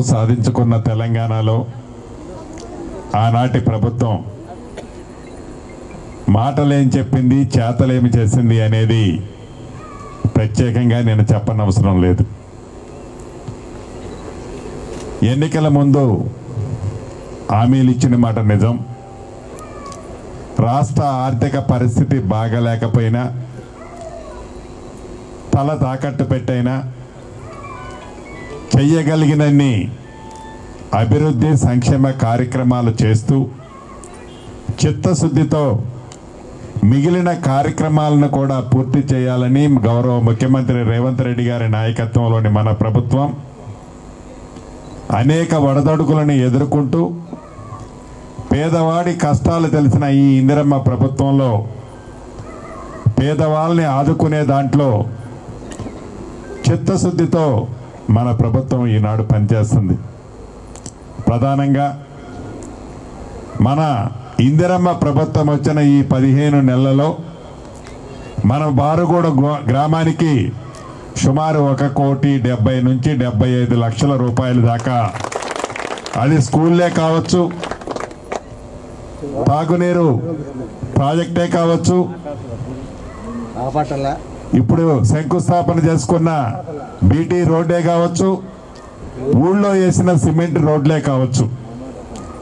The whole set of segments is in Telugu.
సాధించుకున్న తెలంగాణలో ఆనాటి ప్రభుత్వం మాటలేం చెప్పింది చేతలేమి చేసింది అనేది ప్రత్యేకంగా నేను చెప్పనవసరం లేదు. ఎన్నికల ముందు హామీలు ఇచ్చిన మాట నిజం. రాష్ట్ర ఆర్థిక పరిస్థితి బాగలేకపోయినా తల తాకట్టు పెట్టైనా చెయ్యగలిగినన్ని అభివృద్ధి సంక్షేమ కార్యక్రమాలు చేస్తూ చిత్తశుద్ధితో మిగిలిన కార్యక్రమాలను కూడా పూర్తి చేయాలని గౌరవ ముఖ్యమంత్రి రేవంత్ రెడ్డి గారి నాయకత్వంలోని మన ప్రభుత్వం అనేక వడదడుకులను ఎదుర్కొంటూ పేదవాడి కష్టాలు తెలిసిన ఈ ఇందిరమ్మ ప్రభుత్వంలో పేదవాళ్ళని ఆదుకునే దాంట్లో చిత్తశుద్ధితో మన ప్రభుత్వం ఈనాడు పనిచేస్తుంది. ప్రధానంగా మన ఇందిరమ్మ ప్రభుత్వం వచ్చిన ఈ పదిహేను నెలలలో మన బారుగూడ గ్రామానికి సుమారు ఒక కోటి డెబ్బై నుంచి డెబ్బై ఐదు లక్షల రూపాయల దాకా. అది స్కూల్లే కావచ్చు తాగునీరు ప్రాజెక్టే కావచ్చు ఇప్పుడు శంకుస్థాపన చేసుకున్న బీటీ రోడ్డే కావచ్చు ఊళ్ళో వేసిన సిమెంట్ రోడ్లే కావచ్చు.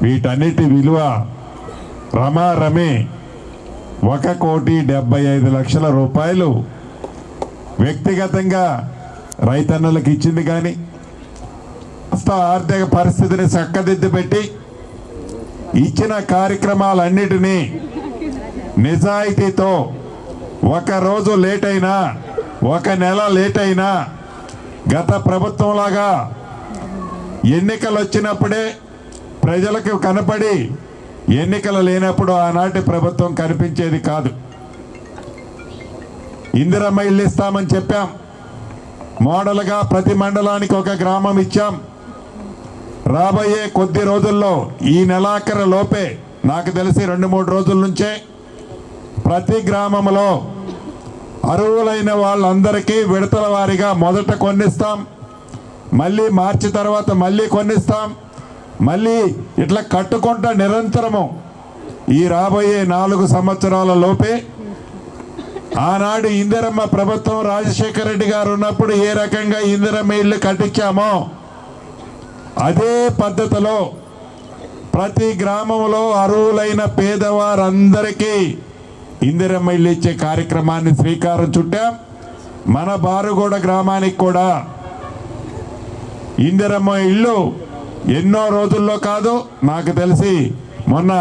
వీటన్నిటి విలువ రమారమి ఒక కోటి డెబ్బై ఐదు లక్షల రూపాయలు. వ్యక్తిగతంగా రైతన్నలకు ఇచ్చింది కానీ రాష్ట్ర ఆర్థిక పరిస్థితిని చక్కదిద్దుపెట్టి ఇచ్చిన కార్యక్రమాలన్నిటినీ నిజాయితీతో ఒక రోజు లేట్ అయినా ఒక నెల లేట్ అయినా గత ప్రభుత్వంలాగా ఎన్నికలు వచ్చినప్పుడే ప్రజలకు కనపడి ఎన్నికలు లేనప్పుడు ఆనాటి ప్రభుత్వం కనిపించేది కాదు. ఇందిరమ్మ ఇల్లు ఇస్తామని చెప్పాం. మోడల్గా ప్రతి మండలానికి ఒక గ్రామం ఇచ్చాం. రాబోయే కొద్ది రోజుల్లో ఈ నెలాఖరు లోపే నాకు తెలిసి రెండు మూడు రోజుల నుంచే ప్రతి గ్రామంలో అర్హులైన వాళ్ళందరికీ విడతల వారిగా మొదట కొన్నిస్తాం మళ్ళీ మార్చి తర్వాత మళ్ళీ కొన్నిస్తాం మళ్ళీ ఇట్లా కట్టుకుంటా నిరంతరము ఈ రాబోయే నాలుగు సంవత్సరాల లోపే. ఆనాడు ఇందిరమ్మ ప్రభుత్వం రాజశేఖర రెడ్డి గారు ఉన్నప్పుడు ఏ రకంగా ఇందిరమ్మ ఇల్లు కట్టించామో అదే పద్ధతిలో ప్రతి గ్రామంలో అరువులైన పేదవారందరికీ ఇందిరమ్మ ఇల్లు ఇచ్చే కార్యక్రమాన్ని శ్రీకారం చుట్టాం. మన బారుగూడ గ్రామానికి కూడా ఇందిరమ్మ ఇల్లు ఎన్నో రోజుల్లో కాదు నాకు తెలిసి మొన్న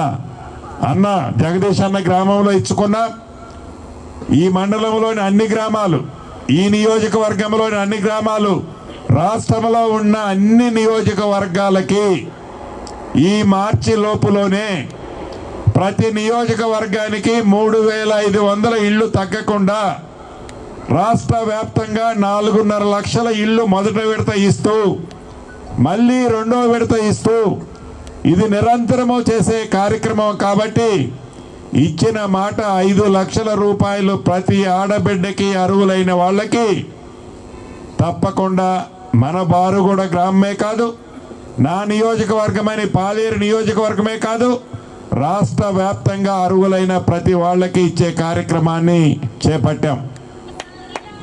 అన్న జగదీష్ అన్న గ్రామంలో ఇచ్చుకున్నాం. ఈ మండలంలోని అన్ని గ్రామాలు ఈ నియోజకవర్గంలోని అన్ని గ్రామాలు రాష్ట్రంలో ఉన్న అన్ని నియోజకవర్గాలకి ఈ మార్చి లోపులోనే ప్రతి నియోజకవర్గానికి మూడు వేల ఐదు వందల ఇళ్ళు తగ్గకుండా రాష్ట్ర వ్యాప్తంగా నాలుగున్నర లక్షల ఇళ్ళు మొదట విడత ఇస్తూ మళ్ళీ రెండో విడత ఇస్తూ ఇది నిరంతరము చేసే కార్యక్రమం కాబట్టి ఇచ్చిన మాట ఐదు లక్షల రూపాయలు ప్రతి ఆడబిడ్డకి అరువులైన వాళ్ళకి తప్పకుండా మన బారుగూడ గ్రామమే కాదు నా నియోజకవర్గమైన పాలేరు నియోజకవర్గమే కాదు రాష్ట్ర వ్యాప్తంగా అర్హులైన ప్రతి వాళ్ళకి ఇచ్చే కార్యక్రమాన్ని చేపట్టాం.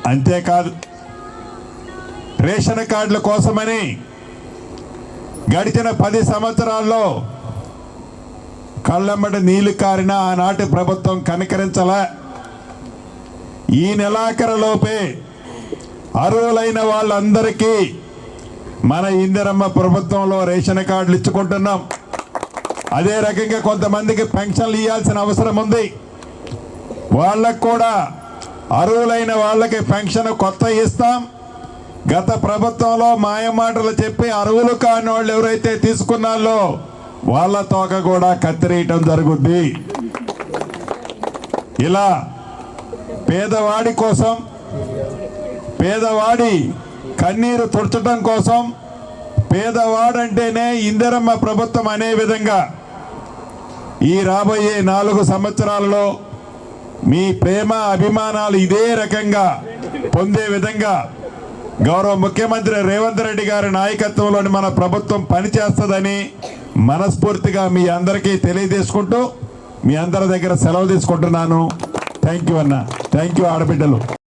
అంతేకాదు రేషన్ కార్డుల కోసమని గడిచిన పది సంవత్సరాల్లో కళ్ళమ్మటి నీళ్ళు కారిన ఆనాటి ప్రభుత్వం కనికరించలే. ఈ నెలాఖరులోపే అర్హులైన వాళ్ళందరికీ మన ఇందిరమ్మ ప్రభుత్వంలో రేషన్ కార్డులు ఇచ్చుకుంటున్నాం. అదే రకంగా కొంతమందికి పెన్షన్లు ఇవ్వాల్సిన అవసరం ఉంది. వాళ్ళకు కూడా అర్హులైన వాళ్ళకి పెన్షన్ కొత్త ఇస్తాం. గత ప్రభుత్వంలో మాయమాటలు చెప్పి అర్హులు కాని వాళ్ళు ఎవరైతే తీసుకున్నారో వాళ్ళ తోక కూడా కత్తిరేయటం జరుగుద్ది. ఇలా పేదవాడి కోసం పేదవాడి కన్నీరు తుడచడం కోసం పేదవాడంటేనే ఇందిరమ్మ ప్రభుత్వం అనే విధంగా ఈ రాబోయే నాలుగు సంవత్సరాలలో మీ ప్రేమ అభిమానాలు ఇదే రకంగా పొందే విధంగా గౌరవ ముఖ్యమంత్రి రేవంత్ రెడ్డి గారి నాయకత్వంలోని మన ప్రభుత్వం పనిచేస్తుందని మనస్ఫూర్తిగా మీ అందరికీ తెలియజేసుకుంటూ మీ అందరి దగ్గర సెలవు తీసుకుంటున్నాను. థ్యాంక్ యూ అన్న. థ్యాంక్ యూ ఆడబిడ్డలు.